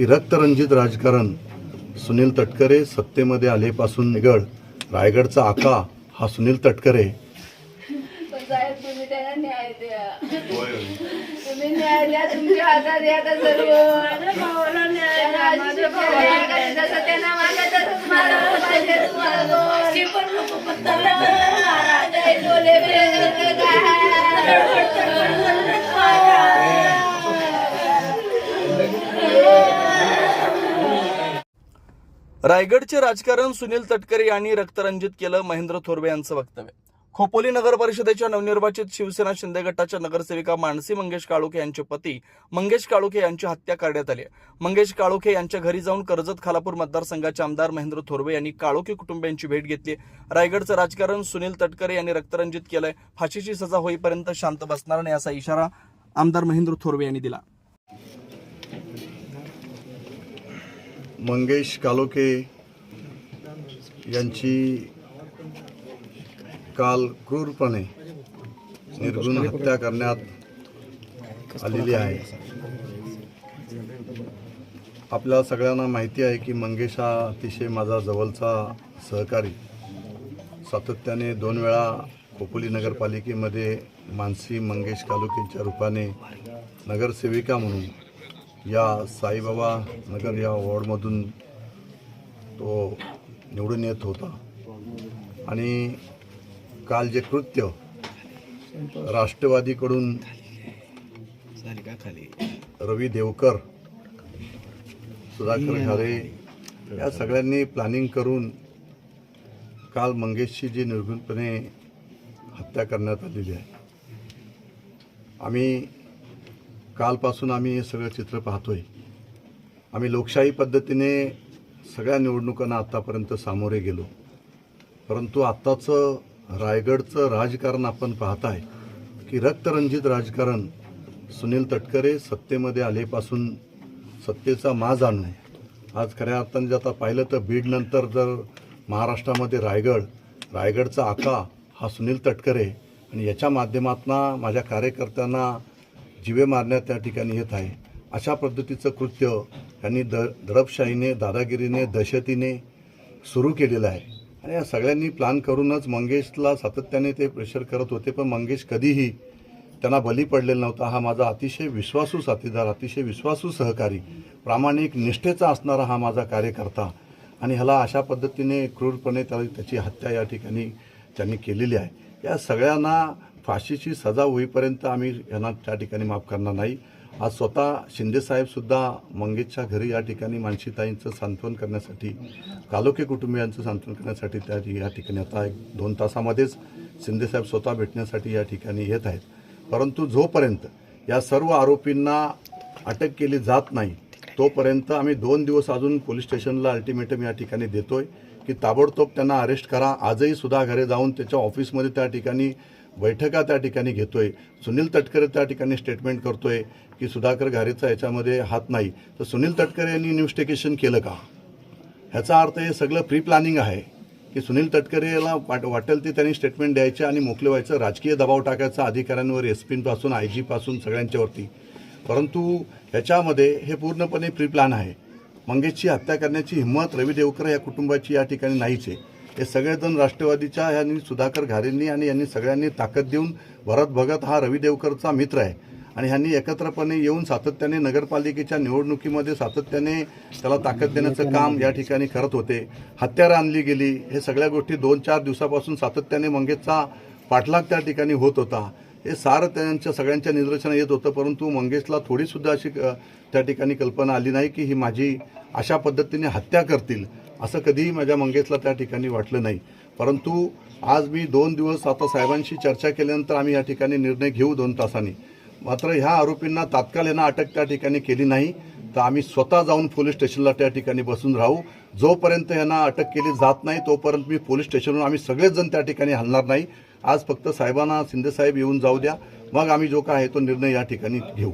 की रक्तरंजित राजकारण. सुनील तटकरे सत्तेमध्ये आलेपासून निगड. रायगडचा आका हा सुनील तटकरे. रायगडचे राजकारण सुनील तटकरे यांनी रक्तरंजित केलं महेंद्र थोरवे यांचं वक्तव्य. खोपोली नगर परिषदेच्या नवनिर्वाचित शिवसेना शिंदे गटाच्या नगरसेविका मानसी मंगेश काळोखे यांचे पती मंगेश काळोखे यांची हत्या करण्यात आली आहे. मंगेश काळोखे यांच्या घरी जाऊन कर्जत खालापूर मतदारसंघाचे आमदार महेंद्र थोरवे यांनी काळोखे कुटुंबियांची भेट घेतली रायगडचं राजकारण सुनील तटकरे यांनी रक्तरंजित केलंय. फाशीची सजा होईपर्यंत शांत बसणार नाही असा इशारा आमदार महेंद्र थोरवे यांनी दिला. मंगेश कालोके यांची काल क्रूरपणे निर्गुण हत्या करण्यात आलेली आहे. आपल्या सगळ्यांना माहिती आहे की मंगेश हा अतिशय माझा जवळचा सहकारी. सातत्याने दोन वेळा खोपोली नगरपालिकेमध्ये मानसी मंगेश कालुकेच्या रूपाने नगरसेविका म्हणून या साईबाबा नगर या वॉर्डमधून तो निवडून येत होता. आणि काल जे कृत्य राष्ट्रवादीकडून रवी देवकर सुधाकर घारे या सगळ्यांनी प्लॅनिंग करून काल मंगेशची जी निर्गुणपणे हत्या करण्यात आलेली आहे. आम्ही कालपासून आम्ही हे सगळं चित्र पाहतोय. आम्ही लोकशाही पद्धतीने सगळ्या निवडणुकांना आत्तापर्यंत सामोरे गेलो. परंतु आत्ताचं रायगडचं राजकारण आपण पाहताय की रक्तरंजित राजकारण सुनील तटकरे सत्तेमध्ये आलेपासून सत्तेचा माज आणून आज खऱ्या अर्थाने जर आता पाहिलं तर बीडनंतर जर महाराष्ट्रामध्ये रायगड रायगडचा आका हा सुनील तटकरे आणि याच्या माध्यमातून माझ्या कार्यकर्त्यांना जिवे मारण्यात त्या ठिकाणी येत आहे. अशा पद्धतीचं कृत्य यांनी द दडपशाहीने दादागिरीने दहशतीने सुरू केलेलं आहे. आणि या सगळ्यांनी प्लॅन करूनच मंगेशला सातत्याने ते प्रेशर करत होते पण मंगेश कधीही त्यांना बली पडलेला नव्हता. हा माझा अतिशय विश्वासू साथीदार अतिशय विश्वासू सहकारी प्रामाणिक निष्ठेचा असणारा हा माझा कार्यकर्ता. आणि ह्याला अशा पद्धतीने क्रूरपणे त्याला त्याची हत्या या ठिकाणी त्यांनी केलेली आहे. या सगळ्यांना फाशीची सजा होईपर्यंत आम्ही यांना त्या ठिकाणी माफ करणार नाही. आज स्वतः शिंदेसाहेबसुद्धा मंगेशच्या घरी या ठिकाणी मानसीताईंचं सांत्वन करण्यासाठी कालोके कुटुंबियांचं सांत्वन करण्यासाठी त्या या ठिकाणी आता एक दोन तासामध्येच शिंदेसाहेब स्वतः भेटण्यासाठी या ठिकाणी येत आहेत. परंतु जोपर्यंत या सर्व आरोपींना अटक केली जात नाही तोपर्यंत आम्ही दोन दिवस अजून पोलीस स्टेशनला अल्टिमेटम या ठिकाणी देतोय की ताबडतोब त्यांना अरेस्ट करा. आजही सुद्धा घरे जाऊन त्याच्या ऑफिसमध्ये त्या ठिकाणी बैठका त्या ठिकाणी घेतोय. सुनील तटकरे त्या ठिकाणी स्टेटमेंट करतोय की सुधाकर घारेचा याच्यामध्ये हात नाही. तर सुनील तटकरे यांनी इन्व्हेस्टिगेशन केलं का? ह्याचा अर्थ हे सगळं प्री प्लॅनिंग आहे की सुनील तटकरेला वाट वाटेल ते त्यांनी स्टेटमेंट द्यायचे आणि मोकले व्हायचं. राजकीय दबाव टाकायचा अधिकाऱ्यांवर एस पीपासून आय जीपासून सगळ्यांच्यावरती. परंतु ह्याच्यामध्ये हे पूर्णपणे प्री प्लॅन आहे. मंगेशची हत्या करण्याची हिंमत रवी देवकर या कुटुंबाची या ठिकाणी नाहीच आहे. हे सगळेजण राष्ट्रवादीच्या यांनी सुधाकर घारेंनी आणि यांनी सगळ्यांनी ताकद देऊन भरत भगत हा रवी देवकरचा मित्र आहे. आणि ह्यांनी एकत्रपणे येऊन सातत्याने नगरपालिकेच्या निवडणुकीमध्ये सातत्याने त्याला ताकद देण्याचं काम या ठिकाणी करत होते. हत्यारं आणली गेली. हे सगळ्या गोष्टी दोन चार दिवसापासून सातत्याने मंगेशचा पाठलाग त्या ठिकाणी होत होता. हे सारं त्यांच्या सगळ्यांच्या निदर्शनं येत होतं परंतु मंगेशला थोडीसुद्धा अशी त्या ठिकाणी कल्पना आली नाही की ही माझी अशा पद्धतीने हत्या करतील. असं कधीही माझ्या मंगेशला त्या ठिकाणी वाटलं नाही. परंतु आज मी दोन दिवस आता साहेबांशी चर्चा केल्यानंतर आम्ही या ठिकाणी निर्णय घेऊ दोन तासांनी. मात्र ह्या आरोपींना तात्काळ यांना अटक त्या ठिकाणी केली नाही. तर आम्ही स्वतः जाऊन पोलीस स्टेशनला त्या ठिकाणी बसून राहू. जोपर्यंत यांना अटक केली जात नाही तोपर्यंत मी पोलीस स्टेशनवर आम्ही सगळेच जण त्या ठिकाणी हलणार नाही. आज फक्त साहेबांना शिंदेसाहेब येऊन जाऊ द्या. मग आम्ही जो काय आहे तो निर्णय या ठिकाणी घेऊ.